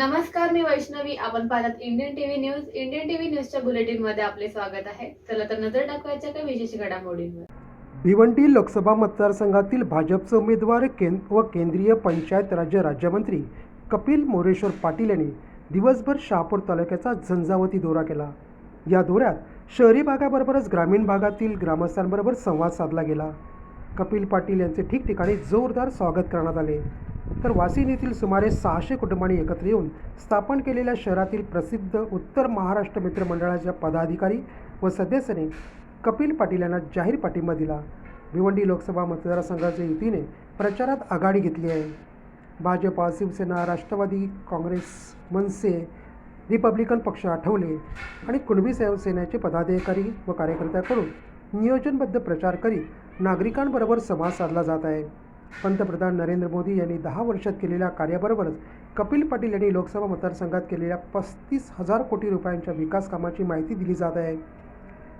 नमस्कार मी वैष्णवी. आपण पाहतात Indian TV news Indian TV न्यूजच्या बुलेटिनमध्ये आपले स्वागत आहे. चला तर नजर टाकवायच्या काही विशेष घडामोडींवर. भिवंडी लोकसभा मतदारसंघातील भाजपचे उमेदवार केंद्र व केंद्रीय पंचायत राज्य राज्यमंत्री कपिल मोरेश्वर पाटील यांनी दिवसभर शहापूर तालुक्याचा झंझावती दौरा केला. या दौऱ्यात शहरी भागाबरोबरच ग्रामीण भागातील ग्रामस्थांबरोबर संवाद साधला गेला. कपिल पाटील यांचे ठिकठिकाणी जोरदार स्वागत करण्यात आले. तर वाशिम येथील सुमारे सहाशे कुटुंबांनी एकत्र येऊन स्थापन केलेल्या शहरातील प्रसिद्ध उत्तर महाराष्ट्र मित्र मंडळाच्या पदाधिकारी व सदस्यांनी कपिल पाटील यांना जाहीर पाठिंबा दिला. भिवंडी लोकसभा मतदारसंघाच्या युतीने प्रचारात आघाडी घेतली आहे. भाजपा शिवसेना राष्ट्रवादी काँग्रेस मनसे रिपब्लिकन पक्ष आठवले आणि कुणबी सेनेचे पदाधिकारी व कार्यकर्त्यांकडून नियोजनबद्ध प्रचार करीत नागरिकांबरोबर संवाद साधला जात आहे. पंतप्रधान नरेंद्र मोदी यांनी दहा वर्षात केलेल्या कार्याबरोबरच कपिल पाटील यांनी लोकसभा मतदारसंघात केलेल्या पस्तीस हजार कोटी रुपयांच्या विकास कामाची माहिती दिली जात आहे.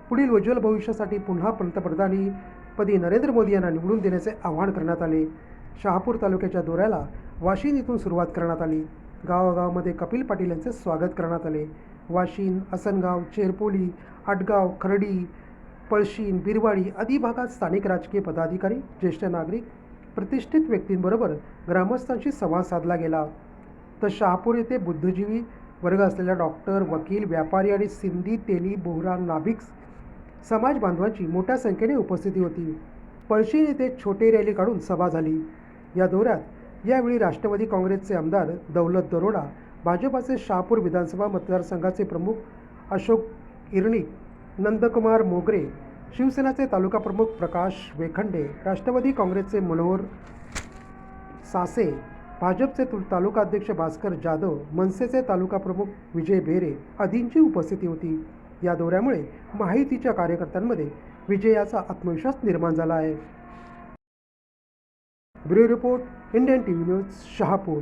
पुढील उज्ज्वल भविष्यासाठी पुन्हा पंतप्रधानी पदी नरेंद्र मोदी यांना निवडून देण्याचे आवाहन करण्यात आले. शहापूर तालुक्याच्या दौऱ्याला वाशिन इथून सुरुवात करण्यात आली. गावागावामध्ये कपिल पाटील यांचे स्वागत करण्यात आले. वाशिन असनगाव चेरपोली आटगाव खर्डी पळशीन बिरवाडी आदी भागात स्थानिक राजकीय पदाधिकारी ज्येष्ठ नागरिक प्रतिष्ठित व्यक्तींबरोबर ग्रामस्थांशी संवाद साधला गेला. तर शहापूर येथे बुद्धिजीवी वर्ग असलेल्या डॉक्टर वकील व्यापारी आणि सिंधी तेली बोहरा नाभिक समाज बांधवांची मोठ्या संख्येने उपस्थिती होती. पळशी येथे छोटे रॅली काढून सभा झाली. या दौऱ्यात यावेळी राष्ट्रवादी काँग्रेसचे आमदार दौलत दरोडा भाजपाचे शहापूर विधानसभा मतदारसंघाचे प्रमुख अशोक इर्णिक नंदकुमार मोगरे शिवसेनाचे तालुका प्रमुख प्रकाश वेखंडे राष्ट्रवादी काँग्रेसचे मनोहर सासे भाजपचे तु- तालुका अध्यक्ष भास्कर जाधव मनसेचे तालुका प्रमुख विजय बेरे आदींची उपस्थिती होती. या दौऱ्यामुळे माहितीच्या कार्यकर्त्यांमध्ये विजयाचा आत्मविश्वास निर्माण झाला आहे. Bureau report Indian T V news Shahapur.